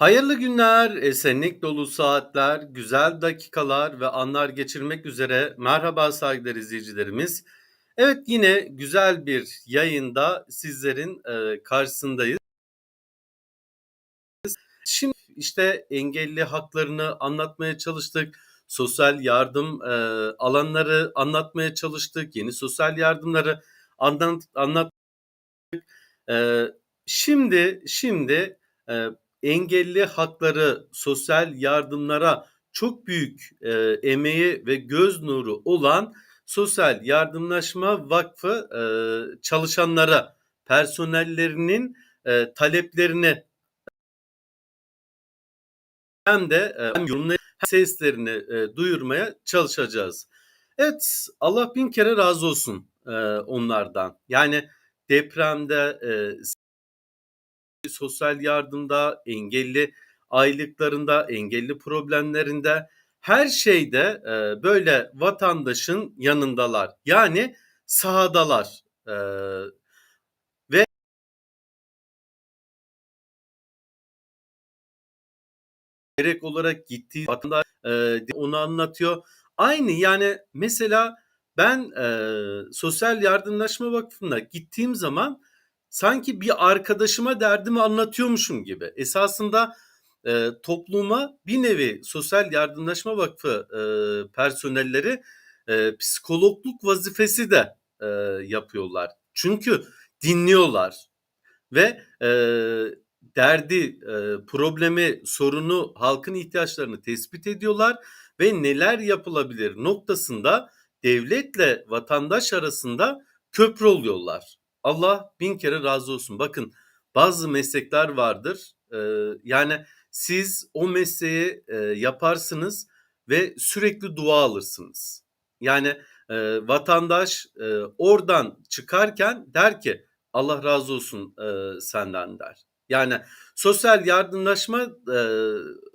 Hayırlı günler, esenlik dolu saatler, güzel dakikalar ve anlar geçirmek üzere merhaba saygıdeğer izleyicilerimiz. Evet yine güzel bir yayında sizlerin e, karşısındayız. Şimdi işte engelli haklarını anlatmaya çalıştık. Sosyal yardım e, alanları anlatmaya çalıştık. Yeni sosyal yardımları anlat, anlattık. E, şimdi şimdi e, engelli hakları, sosyal yardımlara çok büyük e, emeği ve göz nuru olan Sosyal Yardımlaşma Vakfı e, çalışanlara, personellerinin e, taleplerini hem de e, hem yorumları hem seslerini e, duyurmaya çalışacağız. Evet, Allah bin kere razı olsun e, onlardan. Yani depremde, e, sosyal yardımda, engelli aylıklarında, engelli problemlerinde her şeyde e, böyle vatandaşın yanındalar. Yani sahadalar. E, ve gerek olarak gittiği vatandaş e, onu anlatıyor. Aynı yani mesela ben e, Sosyal Yardımlaşma Vakfı'na gittiğim zaman sanki bir arkadaşıma derdimi anlatıyormuşum gibi. Esasında e, topluma bir nevi Sosyal Yardımlaşma Vakfı e, personelleri e, psikologluk vazifesi de e, yapıyorlar. Çünkü dinliyorlar ve e, derdi, e, problemi, sorunu, halkın ihtiyaçlarını tespit ediyorlar ve neler yapılabilir noktasında devletle vatandaş arasında köprü oluyorlar. Allah bin kere razı olsun. Bakın bazı meslekler vardır. E, yani siz o mesleği e, yaparsınız ve sürekli dua alırsınız. Yani e, vatandaş e, oradan çıkarken der ki Allah razı olsun e, senden der. Yani sosyal yardımlaşma e,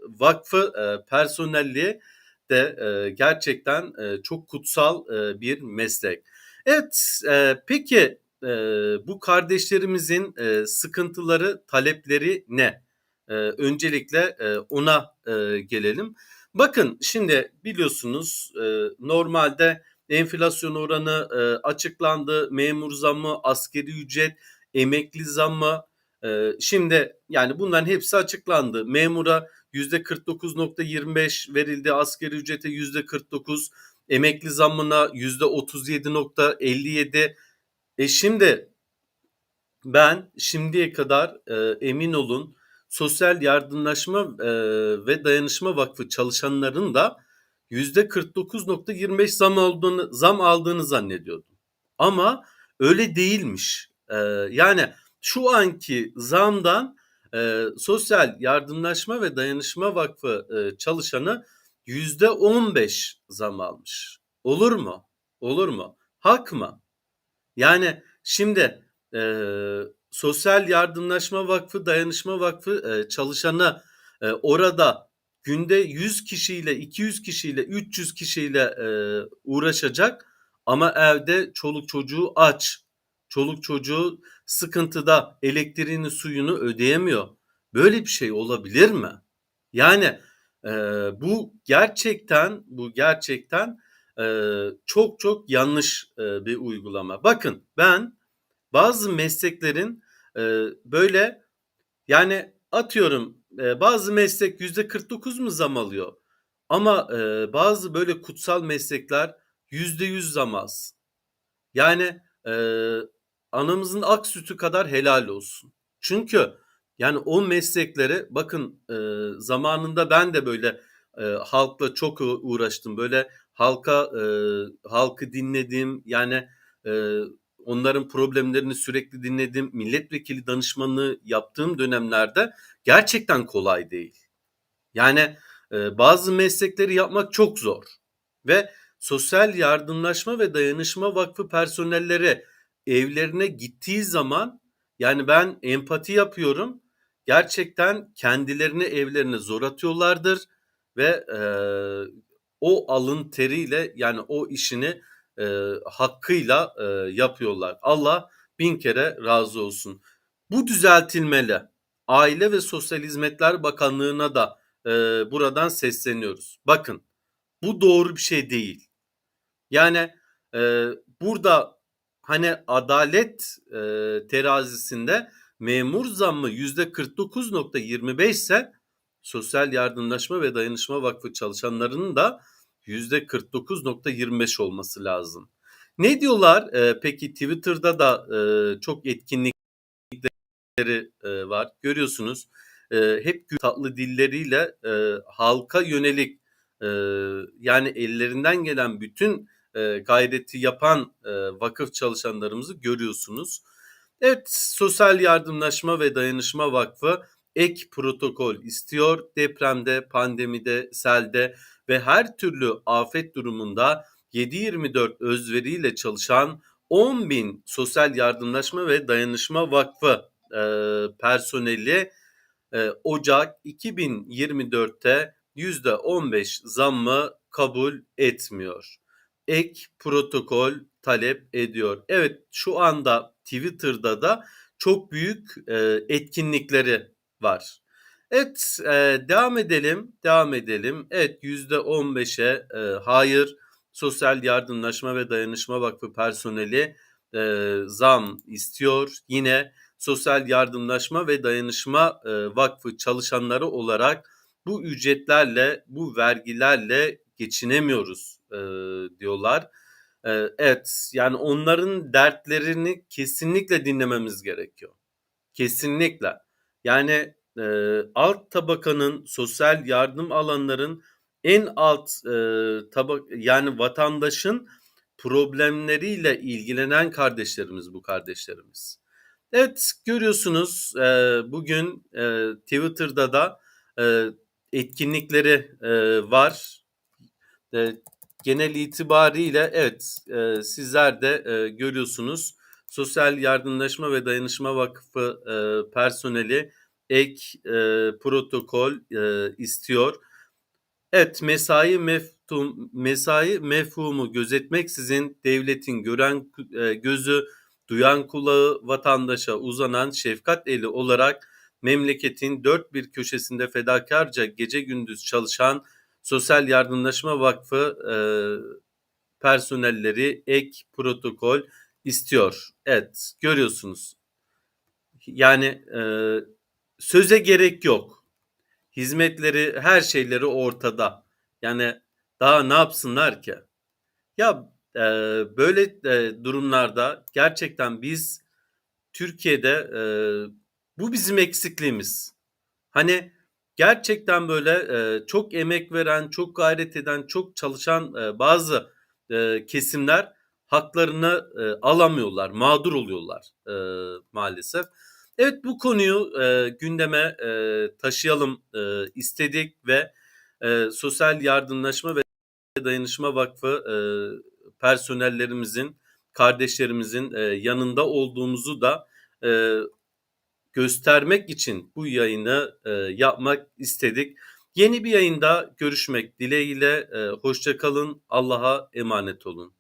vakfı e, personelliği de e, gerçekten e, çok kutsal e, bir meslek. Evet, e, peki e, bu kardeşlerimizin e, sıkıntıları, talepleri ne? E, öncelikle e, ona e, gelelim. Bakın şimdi biliyorsunuz e, normalde enflasyon oranı e, açıklandı, memur zammı, askeri ücret, emekli zammı. E, şimdi yani bunların hepsi açıklandı. Memura %49.25 verildi, askeri ücrete %49, emekli zammına %37.57. E şimdi ben şimdiye kadar e, emin olun Sosyal Yardımlaşma e, ve Dayanışma Vakfı çalışanların da %49.25 zam aldığını zam aldığını zannediyordum. Ama öyle değilmiş. E, yani şu anki zamdan e, Sosyal Yardımlaşma ve Dayanışma Vakfı e, çalışanı %15 zam almış. Olur mu? Olur mu? Hak mı? Yani şimdi e, Sosyal Yardımlaşma Vakfı, Dayanışma Vakfı e, çalışanı e, orada günde 100 kişiyle, 200 kişiyle, 300 kişiyle e, uğraşacak ama evde çoluk çocuğu aç. Çoluk çocuğu sıkıntıda elektriğini, suyunu ödeyemiyor. Böyle bir şey olabilir mi? Yani e, bu gerçekten bu gerçekten çok çok yanlış bir uygulama. Bakın ben bazı mesleklerin böyle yani atıyorum bazı meslek yüzde 49 mu zam alıyor? Ama bazı böyle kutsal meslekler yüzde yüz zam az. Yani e, anamızın ak sütü kadar helal olsun. Çünkü yani o meslekleri bakın zamanında ben de böyle e, halkla çok uğraştım. Böyle halka e, halkı dinledim. Yani e, onların problemlerini sürekli dinledim. Milletvekili danışmanlığı yaptığım dönemlerde gerçekten kolay değil. Yani e, bazı meslekleri yapmak çok zor ve Sosyal Yardımlaşma ve Dayanışma Vakfı personelleri evlerine gittiği zaman yani ben empati yapıyorum. Gerçekten kendilerini evlerine zor atıyorlardır ve e, o alın teriyle yani o işini e, hakkıyla e, yapıyorlar. Allah bin kere razı olsun. Bu düzeltilmeli. Aile ve Sosyal Hizmetler Bakanlığı'na da e, buradan sesleniyoruz. Bakın bu doğru bir şey değil. Yani e, burada hani adalet e, terazisinde memur zammı yüzde 49.25 ise Sosyal Yardımlaşma ve Dayanışma Vakfı çalışanlarının da yüzde 49.25 olması lazım. Ne diyorlar? E, peki Twitter'da da e, çok etkinlikleri e, var. Görüyorsunuz e, hep tatlı dilleriyle e, halka yönelik e, yani ellerinden gelen bütün e, gayreti yapan e, vakıf çalışanlarımızı görüyorsunuz. Evet, Sosyal Yardımlaşma ve Dayanışma Vakfı ek protokol istiyor. Depremde, pandemide, selde ve her türlü afet durumunda 7-24 özveriyle çalışan 10 bin Sosyal Yardımlaşma ve Dayanışma Vakfı e, personeli e, Ocak 2024'te %15 zammı kabul etmiyor. Ek protokol talep ediyor. Evet şu anda Twitter'da da çok büyük e, etkinlikleri var. Evet e, devam edelim, devam edelim. Evet %15'e e, hayır Sosyal Yardımlaşma ve Dayanışma Vakfı personeli e, zam istiyor. Yine Sosyal Yardımlaşma ve Dayanışma e, Vakfı çalışanları olarak bu ücretlerle, bu vergilerle geçinemiyoruz e, diyorlar. E, evet, yani onların dertlerini kesinlikle dinlememiz gerekiyor. Kesinlikle. Yani e, alt tabakanın, sosyal yardım alanların en alt e, tabak yani vatandaşın problemleriyle ilgilenen kardeşlerimiz bu kardeşlerimiz. Evet görüyorsunuz e, bugün e, Twitter'da da e, etkinlikleri e, var. E, genel itibariyle evet e, sizler de e, görüyorsunuz. Sosyal Yardımlaşma ve Dayanışma Vakfı e, personeli ek e, protokol e, istiyor. Evet mesai mefhum, mesai mefhumu gözetmeksizin devletin gören e, gözü, duyan kulağı vatandaşa uzanan şefkat eli olarak memleketin dört bir köşesinde fedakarca gece gündüz çalışan Sosyal Yardımlaşma Vakfı e, personelleri ek protokol istiyor. Evet görüyorsunuz. Yani e, söze gerek yok. Hizmetleri, her şeyleri ortada. Yani daha ne yapsınlar ki? Ya e, böyle e, durumlarda gerçekten biz Türkiye'de e, bu bizim eksikliğimiz. Hani gerçekten böyle e, çok emek veren, çok gayret eden, çok çalışan e, bazı e, kesimler haklarını e, alamıyorlar, mağdur oluyorlar e, maalesef. Evet bu konuyu e, gündeme e, taşıyalım e, istedik ve e, Sosyal Yardımlaşma ve Dayanışma Vakfı e, personellerimizin, kardeşlerimizin e, yanında olduğumuzu da e, göstermek için bu yayını e, yapmak istedik. Yeni bir yayında görüşmek dileğiyle. E, hoşça. Allah'a emanet olun.